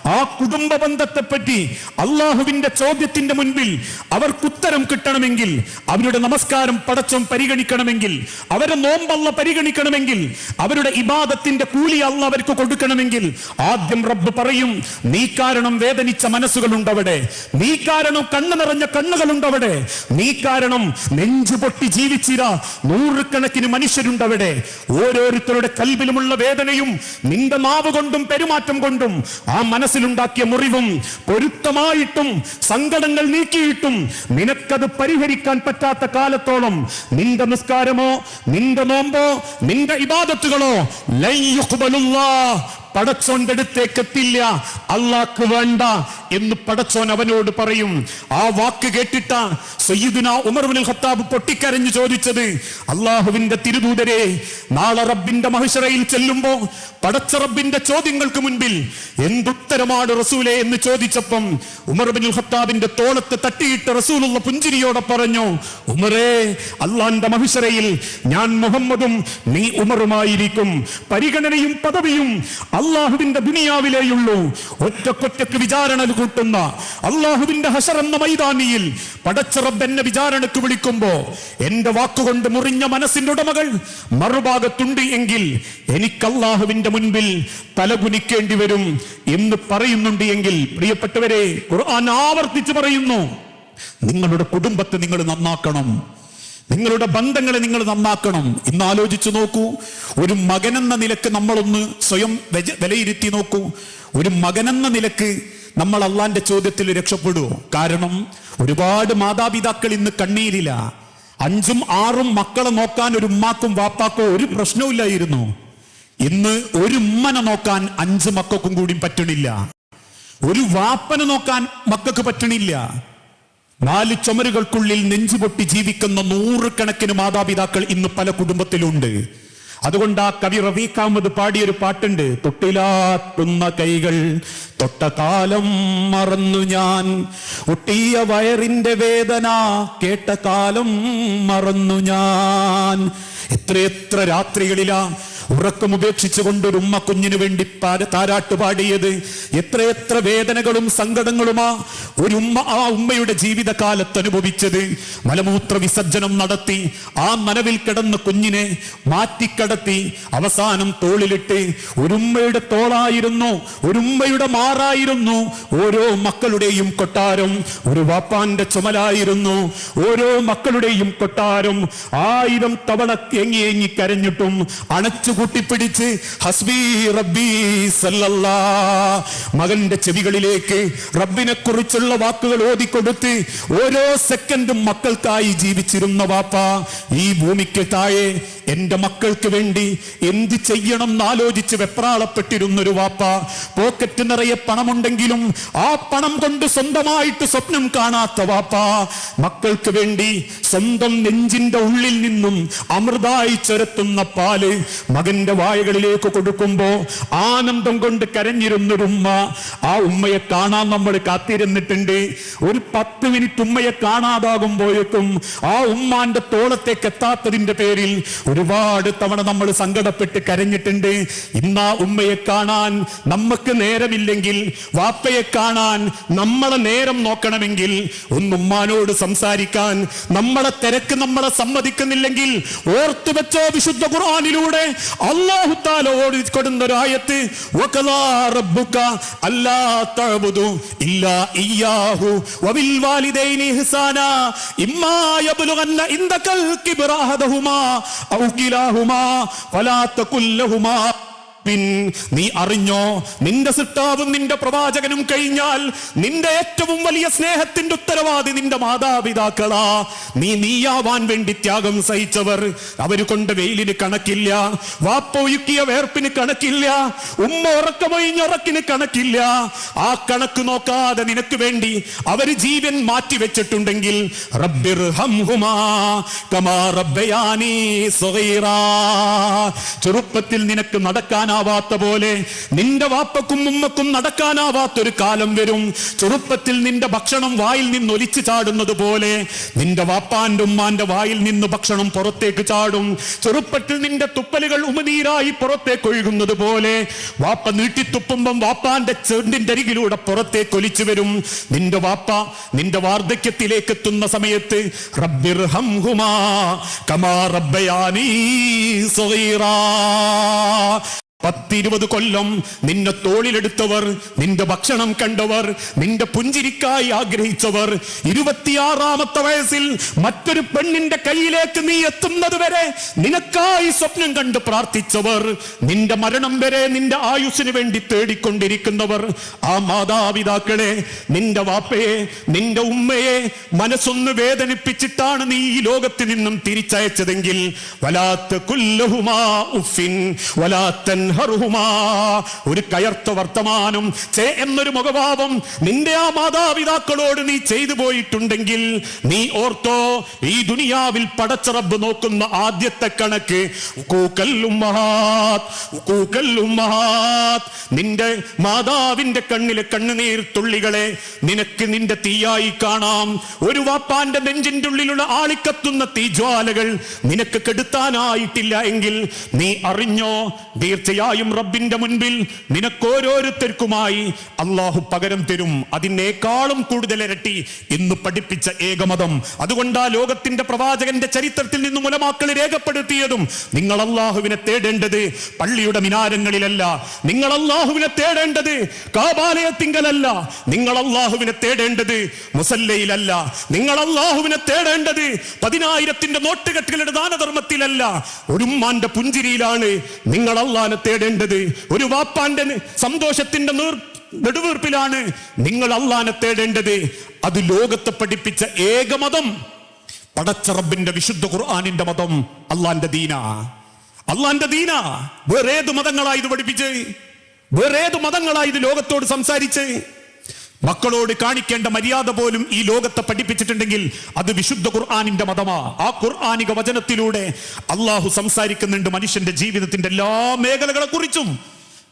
Speaker 1: ആ കുടുംബ ബന്ധത്തെ പറ്റി അള്ളാഹുവിന്റെ ചോദ്യത്തിന്റെ മുൻപിൽ അവർക്ക് ഉത്തരം കിട്ടണമെങ്കിൽ അവരുടെ നമസ്കാരം പടച്ചം പരിഗണിക്കണമെങ്കിൽ അവരെ നോമ്പല്ല പരിഗണിക്കണമെങ്കിൽ അവരുടെ ഇബാദത്തിന്റെ കൂലി അല്ല അവർക്ക് കൊടുക്കണമെങ്കിൽ ആദ്യം റബ്ബ് പറയും നീ കാരണം വേദനിച്ച മനസ്സുകളുണ്ടവിടെ നീ കാരണം കണ്ണു നിറഞ്ഞ കണ്ണുകളുണ്ടവിടെ നീ കാരണം നെഞ്ചു പൊട്ടി ജീവിച്ചിര നൂറുകണക്കിന് മനുഷ്യരുണ്ടവിടെ. ഓരോരുത്തരുടെ കൽവിലുമുള്ള വേദനയും നിന്റെ നാവ് കൊണ്ടും പെരുമാറ്റം കൊണ്ടും ആ മനസ്സിലുണ്ടാക്കിയ മുറിവും പൊരുത്തമായിട്ടും സങ്കടങ്ങൾ നീക്കിയിട്ടും നിനക്കത് പരിഹരിക്കാൻ പറ്റാത്ത കാലത്തോളം നിന്റെ നിസ്കാരമോ നിന്റെ നോമ്പോ നിന്റെ ഇബാദത്തുകളോ ലൻ എത്തില്ല. അള്ളാക്ക് വേണ്ട. എന്ന് പടച്ചോൻ അവനോട് പറയും. ആ വാക്ക് കേട്ടിട്ട സയ്യിദുന ഉമർ ബിൻ ഖത്താബ് പൊട്ടിക്കരഞ്ഞു ചോദിച്ചത്. അള്ളാഹുവിന്റെ തിരുദൂതരെ നാളെ റബ്ബിന്റെ മഹിഷറയിൽ ചെല്ലുമ്പോ പടച്ച റബ്ബിന്റെ ചോദ്യങ്ങൾക്ക് മുൻപിൽ എന്തുത്തരമാണ് റസൂലെ എന്ന് ചോദിച്ചപ്പം ഉമർ ബിൻ ഖത്താബിന്റെ തോളത്ത് തട്ടിയിട്ട് റസൂലുള്ള പുഞ്ചിരിയോടെ പറഞ്ഞു ഉമറേ അള്ളാന്റെ മഹിഷറയിൽ ഞാൻ മുഹമ്മദും നീ ഉമറുമായിരിക്കും. പരിഗണനയും പദവിയും അള്ളാഹുവിന്റെ ദുനിയാവിലേയുള്ളൂ. ഒറ്റക്കൊറ്റക്ക് വിചാരണ കൂട്ടുന്ന അള്ളാഹുവിന്റെ ഹസർ എന്ന മൈതാനിയിൽ പടച്ചറബ് എന്നെ വിചാരണക്ക് വിളിക്കുമ്പോ എന്റെ വാക്കുകൊണ്ട് മുറിഞ്ഞ മനസ്സിന്റെ ഉടമകൾ മറുഭാഗത്തുണ്ട് എങ്കിൽ എനിക്ക് അള്ളാഹുവിന്റെ മുൻപിൽ തലകുനിക്കേണ്ടി വരും എന്ന് പറയുന്നുണ്ട് എങ്കിൽ പ്രിയപ്പെട്ടവരെ ഖുർആൻ ആവർത്തിച്ച് പറയുന്നു. നിങ്ങളുടെ കുടുംബത്തെ നിങ്ങൾ നന്നാക്കണം. നിങ്ങളുടെ ബന്ധങ്ങളെ നിങ്ങൾ നന്നാക്കണം. ഇന്ന് ആലോചിച്ചു നോക്കൂ. ഒരു മകനെന്ന നിലയ്ക്ക് നമ്മളൊന്ന് സ്വയം വിലയിരുത്തി നോക്കൂ. ഒരു മകനെന്ന നിലയ്ക്ക് നമ്മൾ അള്ളാന്റെ ചോദ്യത്തിൽ രക്ഷപ്പെടുവോ? കാരണം ഒരുപാട് മാതാപിതാക്കൾ ഇന്ന് കണ്ണീരില്ല അഞ്ചും ആറും മക്കളെ നോക്കാൻ ഒരു ഉമ്മാക്കും വാപ്പാക്കോ ഒരു പ്രശ്നവുമില്ലായിരുന്നു ഇന്ന് ഒരു ഉമ്മനെ നോക്കാൻ അഞ്ച് മക്കൾക്കും കൂടി പറ്റണില്ല. ഒരു വാപ്പനെ നോക്കാൻ മക്കൾക്ക് പറ്റണില്ല. നാല് ചുമരുകൾക്കുള്ളിൽ നെഞ്ചുപൊട്ടി ജീവിക്കുന്ന നൂറുകണക്കിന് മാതാപിതാക്കൾ ഇന്ന് പല കുടുംബത്തിലുണ്ട്. അതുകൊണ്ട് ആ കവി റഫീഖാമത് പാടിയൊരു പാട്ടുണ്ട്. തൊട്ടിലാട്ടുന്ന കൈകൾ തൊട്ട കാലം മറന്നു ഞാൻ. ഒട്ടിയ വയറിന്റെ വേദന കേട്ട കാലം മറന്നു ഞാൻ. എത്രയെത്ര രാത്രികളിലാ ഉറക്കം ഉപേക്ഷിച്ചുകൊണ്ട് ഒരു ഉമ്മ കുഞ്ഞിനു വേണ്ടി താരാട്ട് പാടിയത്. എത്രയെത്ര വേദനകളും സങ്കടങ്ങളുമാ ഒരു ഉമ്മ ആ ഉമ്മയുടെ ജീവിതകാലത്ത് അനുഭവിച്ചത്. മലമൂത്ര വിസർജനം നടത്തി ആ നനവിൽ കിടന്ന കുഞ്ഞിനെ മാറ്റിക്കടത്തി അവസാനം തോളിലിട്ട് ഒരുമ്മയുടെ തോളായിരുന്നു ഒരുമ്മയുടെ മാറായിരുന്നു. ഓരോ മക്കളുടെയും കൊട്ടാരം ഒരു വാപ്പാന്റെ ചുമലായിരുന്നു. ഓരോ മക്കളുടെയും കൊട്ടാരം ആയിരം തവണ എങ്ങി കരഞ്ഞിട്ടും അണച്ചു കൂട്ടിപ്പിടിച്ച് ഹസ്ബി റബ്ബി മകന്റെ ചെവികളിലേക്ക് റബ്ബിനെ കുറിച്ചുള്ള വാക്കുകൾ ഓതിക്കൊടുത്ത് ഓരോ സെക്കൻഡും മക്കൾക്കായി ജീവിച്ചിരുന്ന വാപ്പ ഈ ഭൂമിക്ക് താഴെ എന്റെ മക്കൾക്ക് വേണ്ടി എന്ത് ചെയ്യണം എന്നാലോചിച്ച് വെപ്രാളപ്പെട്ടിരുന്നൊരു വാപ്പ പോക്കറ്റ് നിറയെ പണമുണ്ടെങ്കിലും ആ പണം കൊണ്ട് സ്വന്തമായിട്ട് സ്വപ്നം കാണാത്ത വാപ്പ മക്കൾക്ക് വേണ്ടി സ്വന്തം നെഞ്ചിന്റെ ഉള്ളിൽ നിന്നും അമൃതായി ചൊരത്തുന്ന പാൽ മകന്റെ വായകളിലേക്ക് കൊടുക്കുമ്പോ ആനന്ദം കൊണ്ട് കരഞ്ഞിരുന്നൊരുമ്മ ആ ഉമ്മയെ കാണാൻ നമ്മൾ കാത്തിരുന്നിട്ടുണ്ട്. ഒരു പത്ത് മിനിറ്റ് ഉമ്മയെ കാണാതാകുമ്പോഴേക്കും ആ ഉമ്മാന്റെ തോളത്തേക്ക് എത്താത്തതിന്റെ പേരിൽ ഒരുപാട് തവണ നമ്മൾ സങ്കടപ്പെട്ട് കരഞ്ഞിട്ടുണ്ട്. ഇന്ന് ഉമ്മയെ കാണാൻ നമുക്ക് നേരമില്ലെങ്കിൽ വാപ്പയെ കാണാൻ നമ്മളെ നേരം നോക്കണമെങ്കിൽ ഒന്ന് ഉമ്മാനോട് സംസാരിക്കാൻ നമ്മളെ തിരക്ക് നമ്മളെ സമ്മതിക്കുന്നില്ലെങ്കിൽ ഓർത്തു വെച്ചോ വിശുദ്ധ ഖുർആാനിലൂടെ അല്ലാഹു തആല ഓടി കൊടുന്ന ഒരു ആയത്ത് വഖലാ റബ്ബുക അല്ലാ തഅബുദു ഇല്ലാ ഇയ്യാഹു വബിൽ വാലിദൈനി ഇഹ്സാനാ ഇമ്മാ ഇൻദകൽ കിബ്റ പിൻ. നീ അറിഞ്ഞോ? നിന്റെ സിട്ടാവും നിന്റെ പ്രവാചകനും കഴിഞ്ഞാൽ നിന്റെ ഏറ്റവും വലിയ സ്നേഹത്തിന്റെ ഉത്തരവാദി നിന്റെ മാതാപിതാക്കളാ. നീ നീയാവാൻ വേണ്ടി ത്യാഗം സഹിച്ചവർ. അവർ കൊണ്ട് വെയിലിന് കണക്കില്ല. വാപ്പൊഴുക്കിയ വേർപ്പിന് കണക്കില്ല. ഉമ്മ ഉറക്കമൊഴിഞ്ഞുറക്കിന് കണക്കില്ല. ആ കണക്ക് നോക്കാതെ നിനക്ക് വേണ്ടി അവർ ജീവൻ മാറ്റി വെച്ചിട്ടുണ്ടെങ്കിൽ. ചെറുപ്പത്തിൽ നിനക്ക് നടക്കാനാവാത്ത പോലെ നിന്റെ വാപ്പക്കും ഉമ്മക്കും നടക്കാനാവാത്തൊരു കാലം വരും. ചെറുപ്പത്തിൽ നിന്റെ ഭക്ഷണം വായിൽ നിന്ന് ഒലിച്ചു ചാടുന്നത് പോലെ നിന്റെ വാപ്പാന്റെ ഉമ്മാന്റെ വായിൽ നിന്ന് ഭക്ഷണം പുറത്തേക്ക് ചാടും. ചെറുപ്പത്തിൽ നിന്റെ തുപ്പലുകൾ ഉമനീരായി പുറത്തേക്ക് ഒഴുകുന്നത് പോലെ വാപ്പ നീട്ടിത്തുപ്പുമ്പം വാപ്പാന്റെ ചെണ്ടിന്റെ അരികിലൂടെ പുറത്തേക്ക് ഒലിച്ചു വരും. നിന്റെ വാപ്പ നിന്റെ വാർദ്ധക്യത്തിലേക്ക് എത്തുന്ന സമയത്ത് കമാ റബ്ബയാനീ സ്വഗീറാ പത്തിരുപത് കൊല്ലം നിന്റെ തോളിലെടുത്തവർ നിന്റെ ഭക്ഷണം കണ്ടവർ നിന്റെ പുഞ്ചിരിക്കായി ആഗ്രഹിച്ചവർ. ഇരുപത്തിയാറാമത്തെ വയസ്സിൽ മറ്റൊരു പെണ്ണിന്റെ കയ്യിലേക്ക് നീ എത്തുന്നത് വരെ നിനക്കായി സ്വപ്നം കണ്ട് പ്രാർത്ഥിച്ചവർ. നിന്റെ മരണം വരെ നിന്റെ ആയുസ്സിന് വേണ്ടി തേടിക്കൊണ്ടിരിക്കുന്നവർ. ആ മാതാപിതാക്കളെ നിന്റെ വാപ്പയെ നിന്റെ ഉമ്മയെ മനസ്സൊന്ന് വേദനിപ്പിച്ചിട്ടാണ് നീ ഈ ലോകത്തിൽ നിന്നും തിരിച്ചയച്ചതെങ്കിൽ വലാത്ത കുല്ലഹുമാ ഉഫിൻ വലാത്തൻ ഒരു കയർത്ത വർത്തമാനം ചേ എന്നൊരു മുഖഭാവം നിന്റെ ആ മാതാപിതാക്കളോട് നീ ചെയ്തു പോയിട്ടുണ്ടെങ്കിൽ നീ ഓർത്തോ ഈ ദുനിയാവിൽ പടച്ചറബ് നോക്കുന്ന ആദ്യത്തെ കണക്ക് കൂക്കല്ലും മഹാത് കൂക്കല്ലും മഹാത് നിന്റെ മാതാവിന്റെ കണ്ണിലെ കണ്ണുനീർ തുള്ളികളെ നിനക്ക് നിന്റെ തീയായി കാണാം. ഒരു വാപ്പാന്റെ നെഞ്ചിന്റെ ഉള്ളിലുള്ള ആളിക്കത്തുന്ന തീജ്വാലകൾ നിനക്ക് കെടുത്താനായിട്ടില്ല എങ്കിൽ നീ അറിഞ്ഞോ തീർച്ചയായും റബ്ബിന്റെ മുൻപിൽ നിനക്കോരോരുത്തർക്കുമായി അള്ളാഹു പകരം തരും. അതിനേക്കാളും കൂടുതൽ ഇരട്ടി എന്ന് പഠിപ്പിച്ച ഏകമതം. അതുകൊണ്ടാ ലോകത്തിന്റെ പ്രവാചകന്റെ ചരിത്രത്തിൽ നിന്ന് മുലമാക്കൾ രേഖപ്പെടുത്തിയതും നിങ്ങൾ അള്ളാഹുവിനെ തേടേണ്ടത് പള്ളിയുടെ മിനാരങ്ങളിലല്ല. നിങ്ങൾ അള്ളാഹുവിനെ തേടേണ്ടത് കാബാലയത്തിങ്കലല്ല. നിങ്ങൾ അള്ളാഹുവിനെ തേടേണ്ടത് മുസല്ലയിലല്ല. നിങ്ങൾ അള്ളാഹുവിനെ തേടേണ്ടത് പതിനായിരത്തിന്റെ നോട്ടുകെട്ടുകളുടെ ദാനധർമ്മത്തിലല്ല. ഒരു ഉമ്മാന്റെ പുഞ്ചിരിയിലാണ് നിങ്ങൾ അള്ളാഹിനെ തേടേണ്ടത്. ഒരു വാപ്പാന്റെ സന്തോഷത്തിന്റെ നീർ നെടുവീർപ്പിലാണ് നിങ്ങൾ അള്ളാനെ തേടേണ്ടത്. അത് ലോകത്തെ പഠിപ്പിച്ച ഏകമതം പടച്ചറബിന്റെ വിശുദ്ധ ഖുർആാനിന്റെ മതം അള്ളാന്റെ ദീന. അള്ളാന്റെ ദീന. വേറേത് മതങ്ങളായി ഇത് പഠിപ്പിച്ച്. വേറേത് മതങ്ങളായി ഇത് ലോകത്തോട് സംസാരിച്ച്. മക്കളോട് കാണിക്കേണ്ട മര്യാദ പോലും ഈ ലോകത്തെ പഠിപ്പിച്ചിട്ടുണ്ടെങ്കിൽ അത് വിശുദ്ധ ഖുർആാനിന്റെ മതമാ. ആ ഖുർആാനിക വചനത്തിലൂടെ അള്ളാഹു സംസാരിക്കുന്നുണ്ട് മനുഷ്യന്റെ ജീവിതത്തിന്റെ എല്ലാ മേഖലകളെ കുറിച്ചും.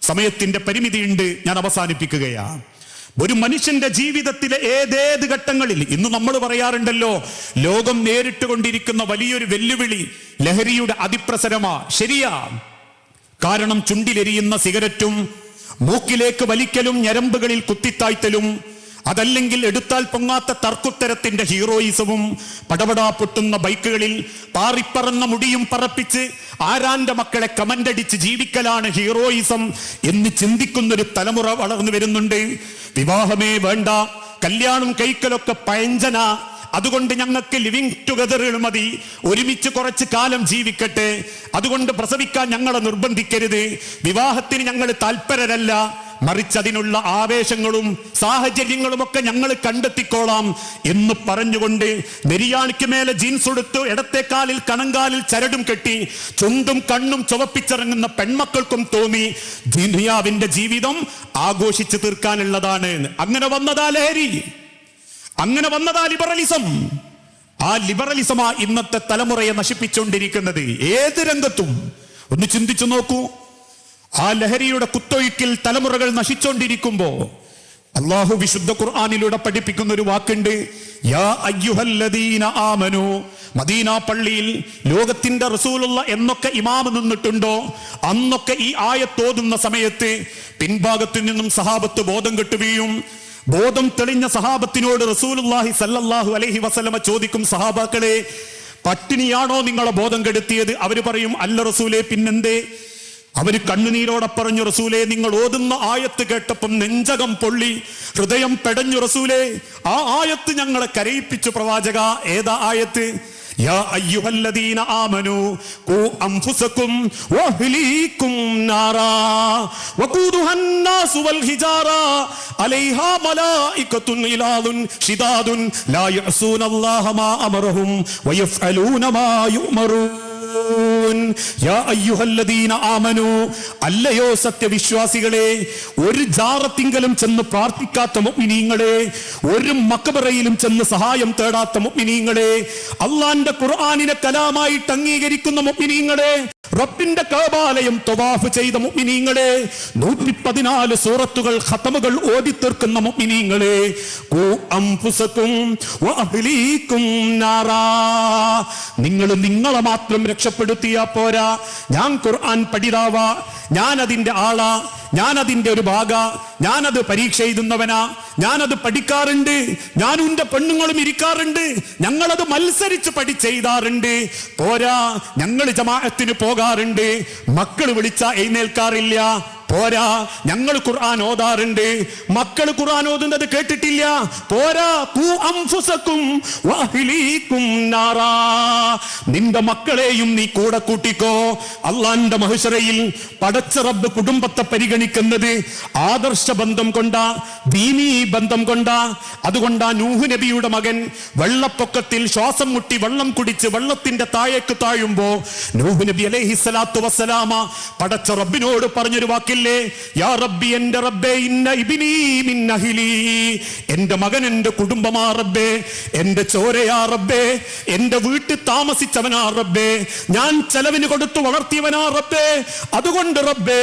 Speaker 1: സമയത്തിന്റെ പരിമിതിയുണ്ട് ഞാൻ അവസാനിപ്പിക്കുകയാണ് ഒരു മനുഷ്യന്റെ ജീവിതത്തിലെ ഏതേത് ഘട്ടങ്ങളിൽ ഇന്ന് നമ്മൾ പറയാറുണ്ടല്ലോ ലോകം നേരിട്ട് കൊണ്ടിരിക്കുന്ന വലിയൊരു വെല്ലുവിളി ലഹരിയുടെ അതിപ്രസരമാ. ശരിയാ. കാരണം ചുണ്ടിലെരിയുന്ന സിഗരറ്റും മൂക്കിലേക്ക് വലിക്കലും ഞരമ്പുകളിൽ കുത്തിത്താഴ്ത്തലും അതല്ലെങ്കിൽ എടുത്താൽ പൊങ്ങാത്ത തർക്കുത്തരത്തിന്റെ ഹീറോയിസവും പടപടാ പൊട്ടുന്ന ബൈക്കുകളിൽ പാറിപ്പറന്ന മുടിയും പറപ്പിച്ച് ആരാന്റെ മക്കളെ കമന്റടിച്ച് ജീവിക്കലാണ് ഹീറോയിസം എന്ന് ചിന്തിക്കുന്നൊരു തലമുറ വളർന്നു വരുന്നുണ്ട്. വിവാഹമേ വേണ്ട കല്യാണം കഴിക്കലൊക്കെ പഴഞ്ചന അതുകൊണ്ട് ഞങ്ങൾക്ക് ലിവിങ് ടുഗദറുകൾ മതി. ഒരുമിച്ച് കുറച്ച് കാലം ജീവിക്കട്ടെ. അതുകൊണ്ട് പ്രസവിക്കാൻ ഞങ്ങളെ നിർബന്ധിക്കരുത്. വിവാഹത്തിന് ഞങ്ങൾ താല്പരരല്ല. മറിച്ച് അതിനുള്ള ആവേശങ്ങളും സാഹചര്യങ്ങളും ഒക്കെ ഞങ്ങൾ കണ്ടെത്തിക്കോളാം എന്ന് പറഞ്ഞുകൊണ്ട് നെരിയാണിക്ക് മേലെ ജീൻസ് എടുത്ത് ഇടത്തേക്കാലിൽ കണങ്കാലിൽ ചരടും കെട്ടി ചുണ്ടും കണ്ണും ചുവപ്പിച്ചിറങ്ങുന്ന പെൺമക്കൾക്കും തോന്നി ദുനിയാവിന്റെ ജീവിതം ആഘോഷിച്ചു തീർക്കാനുള്ളതാണ്. അങ്ങനെ വന്നതാ ലഹരി. അങ്ങനെ വന്നതാ ലിബറലിസം. ആ ലിബറലിസമാ ഇന്നത്തെ തലമുറയെ നശിപ്പിച്ചുകൊണ്ടിരിക്കുന്നത് ഏത് രംഗത്തും? ഒന്ന് ചിന്തിച്ചു നോക്കൂ. ആ ലഹരിയുടെ കുത്തൊഴുക്കിൽ തലമുറകൾ നശിച്ചുകൊണ്ടിരിക്കുമ്പോ അള്ളാഹു വിശുദ്ധ ഖുർആാനിലൂടെ പഠിപ്പിക്കുന്ന ഒരു വാക്കുണ്ട്. യാ അയ്യുഹല്ലദീന മദീന പള്ളിയിൽ ലോകത്തിന്റെ റസൂലുള്ള എന്നൊക്കെ ഇമാമ് നിന്നിട്ടുണ്ടോ? അന്നൊക്കെ ഈ ആയത്തോതുന്ന സമയത്ത് പിൻഭാഗത്തു നിന്നും സഹാബത്ത് ബോധം കെട്ടുകയും ബോധം തെളിഞ്ഞ സഹാബത്തിനോട് റസൂലുള്ളാഹി സല്ലല്ലാഹു അലൈഹി വസല്ലമ ചോദിക്കും സഹാബാക്കളെ പട്ടിണിയാണോ നിങ്ങളെ ബോധം കെടുത്തിയത്? അവർ പറയും അല്ല റസൂലെ പിന്നെന്തേ? അവർ കണ്ണുനീരോടെ പറഞ്ഞു റസൂലെ നിങ്ങൾ ഓതുന്ന ആയത്ത് കേട്ടപ്പം നെഞ്ചകം പൊള്ളി ഹൃദയം പെടഞ്ഞു റസൂലെ ആ ആയത്ത് ഞങ്ങളെ കരയിപ്പിച്ചു പ്രവാചക. ഏതാ ആയത്ത്? യാ അയ്യുഹല്ലദീന ആമനു ഖൂ അൻഫുസകും വഅഹ്ലീകും നാറാ വഖൂദുഹ അന്നാസു വൽ ഹിജാറ അലൈഹാ മലായികത്തുൻ ഇലാദുൻ ഷിദാദുൻ ലാ യഅസൂന അല്ലാഹ മാ അമറഹും വയഫ്അലൂന മാ യുഅമറൂൻ. അല്ലയോ സത്യവിശ്വാസികളെ ഒരു ജാറത്തിങ്കലും ചെന്ന് പ്രാർത്ഥിക്കാത്ത മുഗ്മിനീങ്ങളെ ഒരു മക്കബറയിലും ചെന്ന് സഹായം തേടാത്ത മുഗ്മിനീങ്ങളെ അള്ളാന്റെ ഖുർആാനിനെ കലാമായിട്ട് അംഗീകരിക്കുന്ന മുഗ്മിനീങ്ങളെ റബ്ബിന്റെ കാബാലയം തൊവാഫ് ചെയ്ത മുഗ്മിനീങ്ങളെ നൂറ്റി പതിനാല് സൂറത്തുകൾ ഖത്തമുകൾ ഓതി തീർക്കുന്ന മുഗ്മിനീങ്ങളെ നിങ്ങൾ നിങ്ങളെ മാത്രം രക്ഷപ്പെടുത്തിയാൽ കിട്ടിയാ പോരാ. ഞാൻ ഖുർആൻ പഠിതാവ. ഞാനതിന്റെ ആളാ. ഞാനതിന്റെ ഒരു ഭാഗ. ഞാനത് പരീക്ഷ എഴുതുന്നവനാ. ഞാനത് പഠിക്കാറുണ്ട്. ഞാനും എന്റെ പെണ്ണുങ്ങളും ഇരിക്കാറുണ്ട്. ഞങ്ങളത് മത്സരിച്ച് പഠിച്ചെയ്താറുണ്ട് പോരാ. ഞങ്ങൾ ജമാഅത്തിന് പോകാറുണ്ട്. മക്കൾ വിളിച്ച എഴുന്നേൽക്കാറില്ല. പോരാ ഞങ്ങൾ ഖുർആൻ ഓതാറുണ്ട്. മക്കൾ ഖുർആൻ ഓതുന്നത് കേട്ടിട്ടില്ല. പോരാ നിന്റെ മക്കളെയും നീ കൂടെ കൂട്ടിക്കോ. അള്ളാന്റെ മഹിഷറയിൽ പടച്ച റബ്ബ് കുടുംബത്തെ പരിഗണിക്കുന്നത് ആദർശ ബന്ധം കൊണ്ടാ ദീനീ ബന്ധം കൊണ്ടാ. അതുകൊണ്ടാ നൂഹ് നബിയുടെ മകൻ വെള്ളപ്പൊക്കത്തിൽ ശ്വാസം മുട്ടി വെള്ളം കുടിച്ച് വെള്ളത്തിന്റെ താഴേക്ക് താഴുമ്പോ നൂഹ് നബി അലൈഹി സ്വലാത്തു വസ്സലാമ പടച്ച റബ്ബിനോട് പറഞ്ഞൊരു വാക്കില്ലേ യാ റബ്ബി എന്റെ റബ്ബേ ഇന്ന ഇബിനീ മിൻ അഹ്ലി. എന്റെ മകൻ എന്റെ കുടുംബമാ റബ്ബേ. എന്റെ ചോരയാ റബ്ബേ. എന്റെ വീട്ടിൽ താമസിച്ചവനാ റബ്ബേ. ഞാൻ ചെലവിന് കൊടുത്തു വളർത്തിയവനാ റബ്ബേ. അതുകൊണ്ട് റബ്ബേ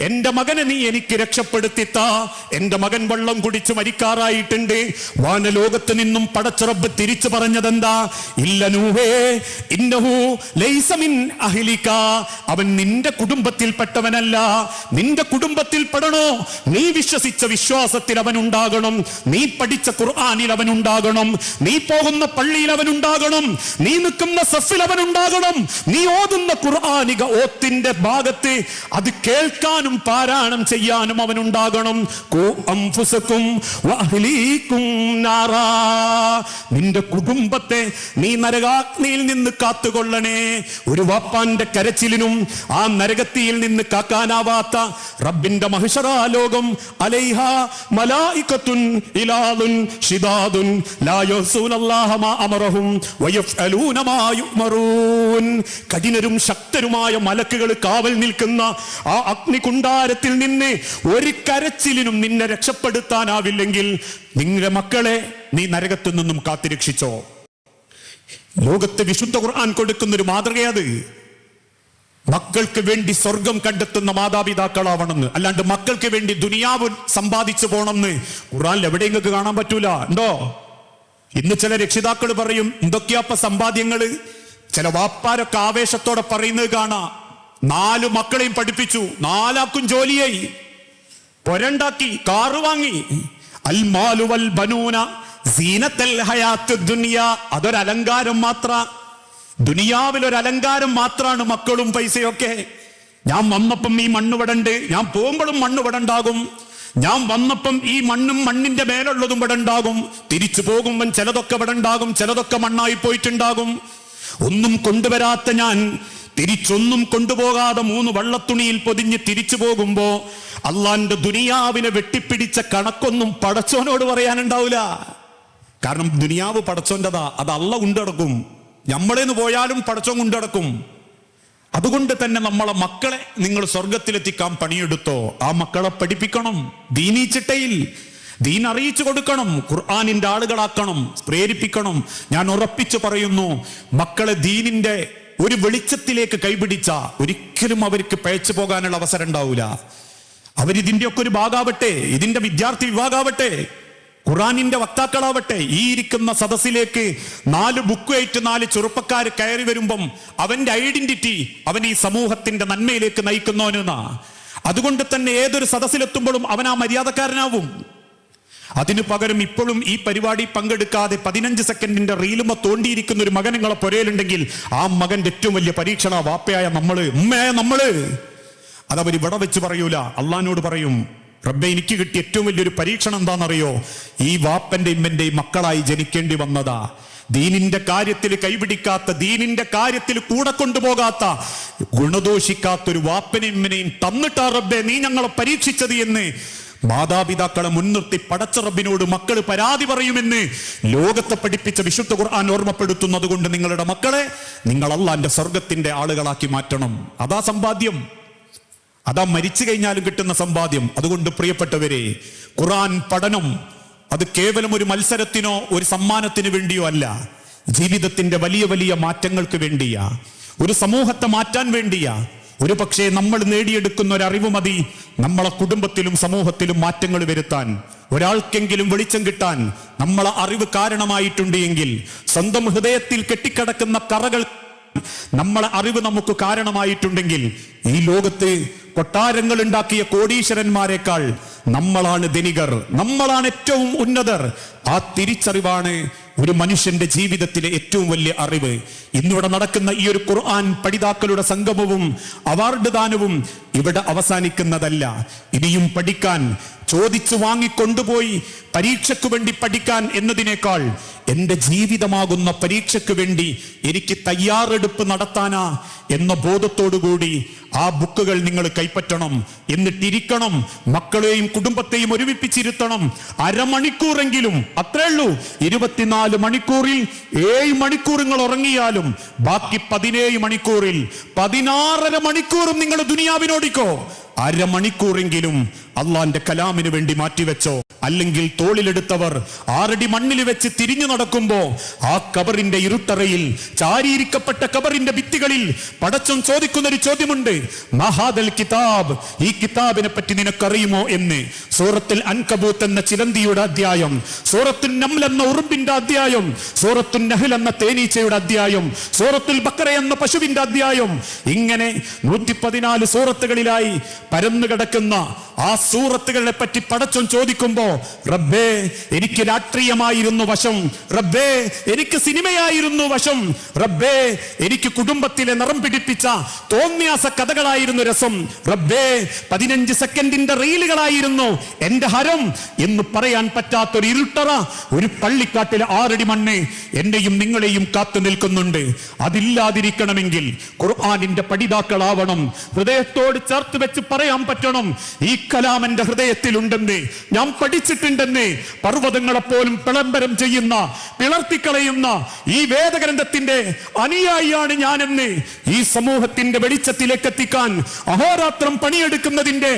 Speaker 1: എന്റെ മകനെ നീ എനിക്ക് രക്ഷപ്പെടുത്തിത്താ. എന്റെ മകൻ വെള്ളം കുടിച്ച് മരിക്കാറായിട്ടുണ്ട്. വാനലോകത്ത് നിന്നും പടച്ച റബ്ബ് തിരിച്ചു പറഞ്ഞതെന്താ? ഇല്ല നൂഹേ ഇന്നഹു ലൈസ മിൻ അഹ്ലിക. അവൻ നിന്റെ കുടുംബത്തിൽപ്പെട്ടവനല്ല നിന്റെ കുടുംബത്തിൽ പെടണോ? നീ വിശ്വസിച്ച വിശ്വാസത്തിൽ അവൻ ഉണ്ടാകണം നീ പഠിച്ച ഖുർആനിൽ അവൻ ഉണ്ടാകണം നീ പോകുന്ന പള്ളിയിൽ അവൻ ഉണ്ടാകണം നീ നിൽക്കുന്ന സഫിൽ അവൻ ഉണ്ടാകണം നീ ഓതുന്ന ഖുർആനിക ഓത്തിന്റെ ഭാഗത്ത് അത് കേൾക്കാനും പാരായണം ചെയ്യാനും അവൻ ഉണ്ടാകണം നിന്റെ കുടുംബത്തെ നീ നരകാഗ്നിയിൽ നിന്ന് കാത്തുകൊള്ളണേ. ഒരു വാപ്പാന്റെ കരച്ചിലിനും ആ നരകത്തിയിൽ നിന്ന് കാക്കാനാവാത്ത റബ്ബിന്റെ മഹിഷറാലോകം അലൈഹ മലായിക്കത്തുൻ ഇലാദുൻ ഷിദാദുൻ ലാ യസൂനല്ലാഹ മാ അമറഹും വയഫ്അലൂന മാ യുമറൂൻ കഠിനരും ശക്തരുമായ മലക്കുകൾ കാവൽ നിൽക്കുന്ന ആ അഗ്നികുണ്ടാരത്തിൽ നിന്ന് ഒരു കരച്ചിലിനും നിന്നെ രക്ഷപ്പെടുത്താനാവില്ലെങ്കിൽ നിങ്ങളുടെ മക്കളെ നീ നരകത്തു നിന്നും കാത്തിരക്ഷിച്ചോ. ലോകത്തെ വിശുദ്ധ ഖുർആൻ കൊടുക്കുന്ന ഒരു മാതൃകയത്. മക്കൾക്ക് വേണ്ടി സ്വർഗം കണ്ടെത്തുന്ന മാതാപിതാക്കളാവണമെന്ന്. അല്ലാണ്ട് മക്കൾക്ക് വേണ്ടി ദുനിയാവ് സമ്പാദിച്ചു പോണമെന്ന് ഖുർആനിൽ എവിടെ നിങ്ങൾക്ക് കാണാൻ പറ്റൂല. ഉണ്ടോ? ഇന്ന് ചില രക്ഷിതാക്കൾ പറയും എന്തൊക്കെയാപ്പ സമ്പാദ്യങ്ങൾ ചില വാപ്പാരൊക്കെ ആവേശത്തോടെ പറയുന്നത് കാണാ. നാല് മക്കളെയും പഠിപ്പിച്ചു. നാലാക്കും ജോലിയായി. പൊരണ്ടാക്കി കാറ് വാങ്ങി. അൽമാലുവൽ ബനൂന സീനത്തൽ ഹയാത്ത് ദുനിയ. അതൊരലങ്കാരം മാത്ര. ദുനിയാവിൽ ഒരു അലങ്കാരം മാത്രമാണ് മക്കളും പൈസയൊക്കെ. ഞാൻ വന്നപ്പം ഈ മണ്ണ് ഞാൻ പോകുമ്പോഴും മണ്ണ് ഞാൻ വന്നപ്പം ഈ മണ്ണും മണ്ണിന്റെ മേലുള്ളതും ഇവിടെ തിരിച്ചു പോകുമ്പം ചിലതൊക്കെ ഇവിടെ ചിലതൊക്കെ മണ്ണായി പോയിട്ടുണ്ടാകും. ഒന്നും കൊണ്ടുവരാത്ത ഞാൻ തിരിച്ചൊന്നും കൊണ്ടുപോകാതെ മൂന്ന് വള്ളത്തുണിയിൽ പൊതിഞ്ഞ് തിരിച്ചു പോകുമ്പോ അള്ളാന്റെ ദുനിയാവിനെ വെട്ടിപ്പിടിച്ച കണക്കൊന്നും പടച്ചോനോട് പറയാനുണ്ടാവില്ല കാരണം ദുനിയാവ് പടച്ചോന്റെതാ അത് അള്ള കൊണ്ടടക്കും നമ്മളേന്ന് പോയാലും പടച്ചോൻ കൊണ്ടടക്കും അതുകൊണ്ട് തന്നെ നമ്മളെ മക്കളെ നിങ്ങൾ സ്വർഗത്തിലെത്തിക്കാൻ പണിയെടുത്തോ. ആ മക്കളെ പഠിപ്പിക്കണം. ദീനീ ചിട്ടയിൽ ദീൻ അറിയിച്ചു കൊടുക്കണം. ഖുർആാനിന്റെ ആളുകളാക്കണം. പ്രേരിപ്പിക്കണം. ഞാൻ ഉറപ്പിച്ചു പറയുന്നു മക്കളെ ദീനിന്റെ ഒരു വെളിച്ചത്തിലേക്ക് കൈപിടിച്ച ഒരിക്കലും അവർക്ക് പയച്ചു പോകാനുള്ള അവസരം ഉണ്ടാവില്ല അവരിതിന്റെ ഒക്കെ ഒരു ഭാഗാവട്ടെ ഇതിന്റെ വിദ്യാർത്ഥി വിഭാഗാവട്ടെ ഖുറാനിന്റെ വക്താക്കളാവട്ടെ ഈ ഇരിക്കുന്ന സദസ്സിലേക്ക് നാല് ബുക്കുമായിട്ട് നാല് ചെറുപ്പക്കാർ കയറി വരുമ്പം അവന്റെ ഐഡന്റിറ്റി അവൻ ഈ സമൂഹത്തിന്റെ നന്മയിലേക്ക് നയിക്കുന്നവനെന്നാ അതുകൊണ്ട് തന്നെ ഏതൊരു സദസ്സിലെത്തുമ്പോഴും അവൻ ആ മര്യാദക്കാരനാവും. അതിനു പകരം ഇപ്പോഴും ഈ പരിപാടി പങ്കെടുക്കാതെ പതിനഞ്ച് സെക്കൻഡിന്റെ റീലുമ തോണ്ടിയിരിക്കുന്ന ഒരു മകൻ നിങ്ങളെ പുരയിലുണ്ടെങ്കിൽ ആ മകന്റെ ഏറ്റവും വലിയ പരീക്ഷണ വാപ്പയായ നമ്മൾ ഉമ്മയായ നമ്മൾ. അതവർ ഇവിടെ വെച്ച് പറയൂല അള്ളഹാനോട് പറയും റബ്ബെ എനിക്ക് കിട്ടിയ ഏറ്റവും വലിയൊരു പരീക്ഷണം എന്താണെന്നറിയോ? ഈ വാപ്പന്റെ ഇമ്മന്റെയും മക്കളായി ജനിക്കേണ്ടി വന്നതാ. ദീനിന്റെ കാര്യത്തിൽ കൈപിടിക്കാത്ത ദീനിന്റെ കാര്യത്തിൽ കൂടെ കൊണ്ടുപോകാത്ത ഗുണദോഷിക്കാത്ത ഒരു വാപ്പനെയും തന്നിട്ടാ റബ്ബെ നീ ഞങ്ങളെ പരീക്ഷിച്ചത് എന്ന് മാതാപിതാക്കളെ മുൻനിർത്തി പടച്ച റബ്ബിനോട് മക്കൾ പരാതി പറയുമെന്ന് ലോകത്തെ പഠിപ്പിച്ച വിശുദ്ധ ഖുർആൻ ഓർമ്മപ്പെടുത്തുന്നത് കൊണ്ട് നിങ്ങളുടെ മക്കളെ നിങ്ങൾ അള്ളാന്റെ സ്വർഗത്തിന്റെ ആളുകളാക്കി മാറ്റണം. അതാ സമ്പാദ്യം. അതാ മരിച്ചു കഴിഞ്ഞാലും കിട്ടുന്ന സമ്പാദ്യം. അതുകൊണ്ട് പ്രിയപ്പെട്ടവരെ ഖുറാൻ പഠനം അത് കേവലം ഒരു മത്സരത്തിനോ ഒരു സമ്മാനത്തിന് വേണ്ടിയോ അല്ല. ജീവിതത്തിന്റെ വലിയ വലിയ മാറ്റങ്ങൾക്ക് വേണ്ടിയാ. ഒരു സമൂഹത്തെ മാറ്റാൻ വേണ്ടിയാ. ഒരു പക്ഷേ നമ്മൾ നേടിയെടുക്കുന്ന ഒരു അറിവ് മതി. നമ്മളെ കുടുംബത്തിലും സമൂഹത്തിലും മാറ്റങ്ങൾ വരുത്താൻ. ഒരാൾക്കെങ്കിലും വെളിച്ചം കിട്ടാൻ നമ്മളെ അറിവ് കാരണമായിട്ടുണ്ട് എങ്കിൽ സ്വന്തം ഹൃദയത്തിൽ കെട്ടിക്കിടക്കുന്ന കറകൾ നമ്മളെ അറിവ് നമുക്ക് കാരണമായിട്ടുണ്ടെങ്കിൽ ഈ ലോകത്ത് കൊട്ടാരങ്ങൾ ഉണ്ടാക്കിയ കോടീശ്വരന്മാരെക്കാൾ നമ്മളാണ് ധനികർ നമ്മളാണ് ഏറ്റവും ഉന്നതർ. ആ തിരിച്ചറിവാണ് ഒരു മനുഷ്യന്റെ ജീവിതത്തിലെ ഏറ്റവും വലിയ അറിവ്. ഇന്നിവിടെ നടക്കുന്ന ഈ ഒരു ഖുർആൻ പഠിതാക്കളുടെ സംഗമവും അവാർഡ് ദാനവും ഇവിടെ അവസാനിക്കുന്നതല്ല. ഇനിയും പഠിക്കാൻ ചോദിച്ചു വാങ്ങിക്കൊണ്ടുപോയി പരീക്ഷയ്ക്ക് വേണ്ടി പഠിക്കാൻ എന്നതിനേക്കാൾ എന്റെ ജീവിതമാകുന്ന പരീക്ഷയ്ക്ക് വേണ്ടി എനിക്ക് തയ്യാറെടുപ്പ് നടത്താനാ എന്ന ബോധത്തോടുകൂടി ആ ബുക്കുകൾ നിങ്ങൾ കൈപ്പറ്റണം. എന്നിട്ടിരിക്കണം മക്കളെയും കുടുംബത്തെയും ഒരുമിപ്പിച്ചിരുത്തണം. അരമണിക്കൂറെങ്കിലും അത്രേ ഉള്ളൂ ഇരുപത്തിനാല് മണിക്കൂറിൽ ഏഴ് മണിക്കൂർ നിങ്ങൾ ഉറങ്ങിയാലും ബാക്കി പതിനേഴ് മണിക്കൂറിൽ പതിനാറര മണിക്കൂറും നിങ്ങൾ ദുനിയാവിനോടിക്കോ? അരമണിക്കൂറെങ്കിലും അള്ളാന്റെ കലാമിന് വേണ്ടി മാറ്റിവെച്ചോ? അല്ലെങ്കിൽ തോളിലെടുത്തവർ ആറടി മണ്ണിൽ വെച്ച് തിരിഞ്ഞു നടക്കുമ്പോ ആ കബറിന്റെ ഇരുട്ടറയിൽ ചാരിയിരിക്കപ്പെട്ട കബറിന്റെ ഭിത്തികളിൽ പടച്ചം ചോദിക്കുന്ന ഒരു ചോദ്യമുണ്ട്. മഹാദൽ കിതാബ് ഈ കിതാബിനെ പറ്റി നിനക്കറിയുമോ എന്ന്? സൂറത്തിൽ അൻകബൂത്ത് എന്ന ചിലന്തിയുടെ അധ്യായം സൂറത്തുൽ നംൽ എന്ന ഉറുമ്പിന്റെ അധ്യായം സൂറത്തുൽ നഹൽ എന്ന തേനീച്ചയുടെ അധ്യായം സൂറത്തുൽ ബക്കറ എന്ന പശുവിന്റെ അധ്യായം. ഇങ്ങനെ നൂറ്റി പതിനാല് സൂറത്തുകളിലായി പരന്നു കിടക്കുന്ന ആ സൂറത്തുകളെ പറ്റി പടച്ചോൻ ചോദിക്കുമ്പോ റബ്ബേ എനിക്ക് രാഷ്ട്രീയമായിരുന്നു വശം. റബ്ബേ എനിക്ക് സിനിമയായിരുന്നു വശം. റബ്ബേ എനിക്ക് കുടുംബത്തിലെ നിറം പിടിപ്പിച്ച തോന്നിയാസ കഥകളായിരുന്നു രസം. റബ്ബേ പതിനഞ്ച് സെക്കൻഡിന്റെ റീലുകളായിരുന്നു എന്റെ ഹരം എന്ന് പറയാൻ പറ്റാത്തൊരു ഇരുട്ടറ ഒരു പള്ളിക്കാട്ടിലെ ആറടി മണ്ണ് എന്റെയും നിങ്ങളെയും കാത്തു നിൽക്കുന്നുണ്ട്. അതില്ലാതിരിക്കണമെങ്കിൽ ഖുർആാനിന്റെ പഠിതാക്കളാവണം. ഹൃദയത്തോട് ചേർത്ത് വെച്ച് പറയാൻ പറ്റണം. ഈ കലാം എന്റെ ഹൃദയത്തിലുണ്ടെന്ന് ഞാൻ പഠിച്ചിട്ടുണ്ടെന്ന് പർവതങ്ങളെപ്പോലും പിളംബരം ചെയ്യുന്ന പിളർത്തിക്കളയുന്ന ഈ വേദഗ്രന്ഥത്തിന്റെ അനുയായിയാണ് ഞാനെന്ന് ഈ സമൂഹത്തിന്റെ വെളിച്ചത്തിലേക്ക് എത്തിക്കാൻ അഹോരാത്രം പണിയെടുക്കുന്നതിന്റെ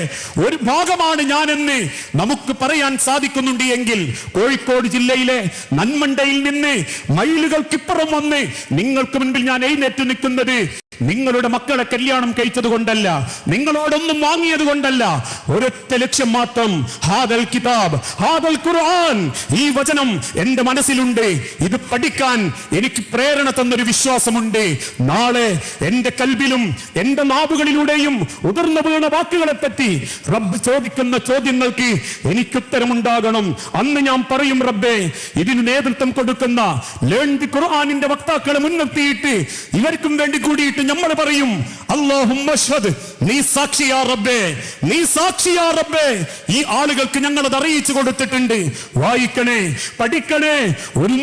Speaker 1: ഒരു ഭാഗമാണ് ഞാനെന്ന് നമുക്ക് പറയാൻ സാധിക്കുന്നുണ്ട് എങ്കിൽ കോഴിക്കോട് ജില്ലയിലെ നന്മണ്ടയിൽ നിന്ന് മയിലുകൾക്കിപ്പുറം വന്ന് നിങ്ങൾക്ക് മുൻപിൽ ഞാൻ എഴുന്നേറ്റ് നിൽക്കുന്നത് നിങ്ങളുടെ മക്കളെ കല്യാണം കഴിച്ചത് കൊണ്ടല്ല നിങ്ങളോടൊന്നും വാങ്ങിയത് കൊണ്ടല്ല. ഒരൊറ്റ ലക്ഷ്യം മാത്രം ഹാദൽ കിതാബ് ഹാദൽ ഖുർആൻ. ഈ വചനം എന്റെ മനസ്സിലുണ്ട്. ഇത് പഠിക്കാൻ എനിക്ക് പ്രേരണ തന്നൊരു വിശ്വാസമുണ്ട്. നാളെ എന്റെ കൽബിലും എന്റെ നാവുകളിലൂടെയും ഉതിർന്നു വീണ വാക്കുകളെ പറ്റി റബ്ബ് ചോദിക്കുന്ന ചോദ്യങ്ങൾക്ക് എനിക്ക് ഉത്തരമുണ്ടാകണം. അന്ന് ഞാൻ പറയും റബ്ബേ ഇതിന് നേതൃത്വം കൊടുക്കുന്ന ലേൺ ദി ഖുർആനിന്റെ വക്താക്കളെ മുൻനിർത്തിയിട്ട് ഇവർക്കും വേണ്ടി കൂടിയിട്ട് നമ്മൾ പറയും അഷ്ഹദ്, നീ സാക്ഷിയാ റബ്ബേ നീ സാക്ഷിയാ റബ്ബേ. ഈ ആളുകൾക്ക് ഞങ്ങൾ അത് അറിയിച്ചു കൊടുത്തിട്ടുണ്ട്. വായിക്കണേ പഠിക്കണേ ഒരു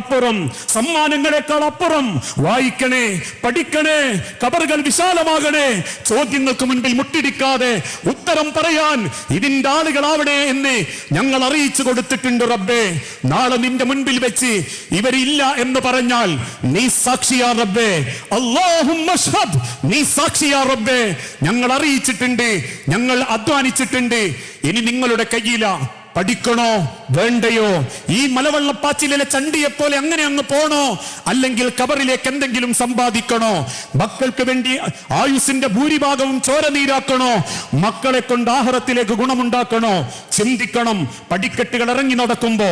Speaker 1: അപ്പുറം സമ്മാനങ്ങളെക്കാൾ അപ്പുറം വായിക്കണേ പഠിക്കണേ കബറുകൾ വിശാലമാകണേ ചോദ്യങ്ങൾക്ക് മുൻപിൽ മുട്ടിടിക്കാതെ ഉത്തരം പറയാൻ ഇതിന്റെ ആളുകളാവണേ എന്ന് ഞങ്ങൾ അറിയിച്ചു കൊടുത്തിട്ടുണ്ട് റബ്ബേ. നാളെ നിന്റെ മുൻപിൽ വെച്ച് ഇവരില്ല എന്ന് പറഞ്ഞാൽ നീ സാക്ഷിയാ റബ്ബേ. അഷ്ഹദ്, നീ സാക്ഷിയാ റബ്ബേ. ഞങ്ങൾ അറിയിച്ചിട്ടുണ്ട് ഞങ്ങൾ അധ്വാനിച്ചിട്ടുണ്ട്. ഇനി നിങ്ങളുടെ കയ്യില പഠിക്കണോ? വേണ്ടയോ? ഈ മലവെള്ളപ്പാച്ചിലെ ചണ്ടിയെ പോലെ അങ്ങനെ അങ്ങ് പോണോ? അല്ലെങ്കിൽ കബറിലേക്ക് എന്തെങ്കിലും സമ്പാദിക്കണോ? മക്കൾക്ക് വേണ്ടി ആയുസിന്റെ ഭൂരിഭാഗവും ചോര നീരാക്കണോ? മക്കളെ കൊണ്ട് ആഹാരത്തിലേക്ക് ഗുണമുണ്ടാക്കണോ? ചിന്തിക്കണം. പടിക്കെട്ടുകൾ ഇറങ്ങി നടക്കുമ്പോ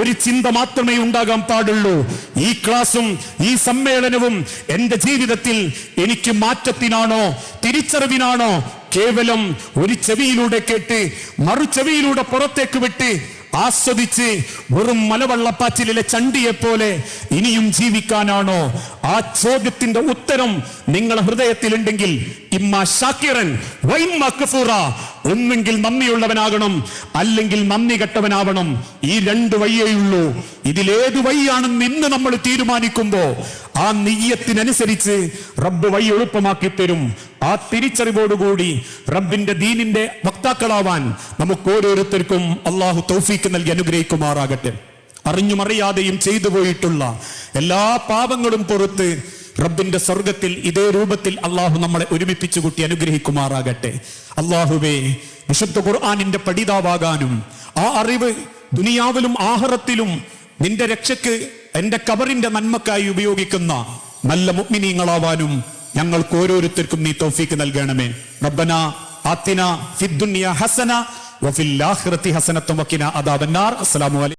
Speaker 1: ഒരു ചിന്ത മാത്രമേ ഉണ്ടാകാൻ പാടുള്ളൂ. ഈ ക്ലാസും ഈ സമ്മേളനവും എന്റെ ജീവിതത്തിൽ എനിക്ക് മാറ്റത്തിനാണോ? തിരിച്ചറിവിനാണോ? കേവലം ഒരു ചെവിയിലൂടെ കേട്ട് മറു ചെവിയിലൂടെ പുറത്തേക്ക് വിട്ട് ആസ്വദിച്ച് വെറും മലവെള്ളപ്പാച്ചിലെ ചണ്ടിയെ പോലെ ഇനിയും ജീവിക്കാനാണോ? ആ ചോദ്യത്തിന്റെ ഉത്തരം നിങ്ങളുടെ ഹൃദയത്തിലുണ്ടെങ്കിൽ ഇമ്മ ഒന്നെങ്കിൽ നന്ദിയുള്ളവനാകണം അല്ലെങ്കിൽ നന്ദി കെട്ടവനാവണം. ഈ രണ്ട് വഴിയേയുള്ളൂ ഇതിലേത് വഴിയാണെന്ന് ഇന്ന് നമ്മൾ തീരുമാനിക്കുമ്പോ ആ നെയ്യത്തിനനുസരിച്ച് റബ്ബ് വഴി എളുപ്പമാക്കി തരും ആ തിരിച്ചറിവോടുകൂടി റബ്ബിന്റെ ദീനിന്റെ വക്താക്കളാവാൻ നമുക്ക് ഓരോരുത്തർക്കും അള്ളാഹു തൗഫീക്ക് നൽകി അനുഗ്രഹിക്കുമാറാകട്ടെ. അറിഞ്ഞുമറിയാതെയും ചെയ്തു പോയിട്ടുള്ള എല്ലാ പാപങ്ങളും പുറത്ത് റബ്ബിന്റെ സ്വർഗത്തിൽ ഇതേ രൂപത്തിൽ അള്ളാഹു നമ്മളെ ഒരുമിപ്പിച്ചു കൂട്ടി അനുഗ്രഹിക്കുമാറാകട്ടെ. അള്ളാഹുവേ വിശുദ്ധ ഖുർആാനിന്റെ പഠിതാവാകാനും ആ അറിവ് ദുനിയാവിലും ആഹറത്തിലും നിന്റെ രക്ഷയ്ക്ക് എന്റെ കബറിന്റെ നന്മക്കായി ഉപയോഗിക്കുന്ന നല്ല മുഗ്മിനീങ്ങളാവാനും ഞങ്ങൾക്ക് ഓരോരുത്തർക്കും നീ തോഫീക്ക് നൽകണമേ. റബ്ബന ആത്തിന ഫിദ്ദുനിയ ഹസന വഫിൽ ആഖിറതി ഹസനത്തും വഖിന അദാബന്നാർ അസ്സലാമു അലൈക്കും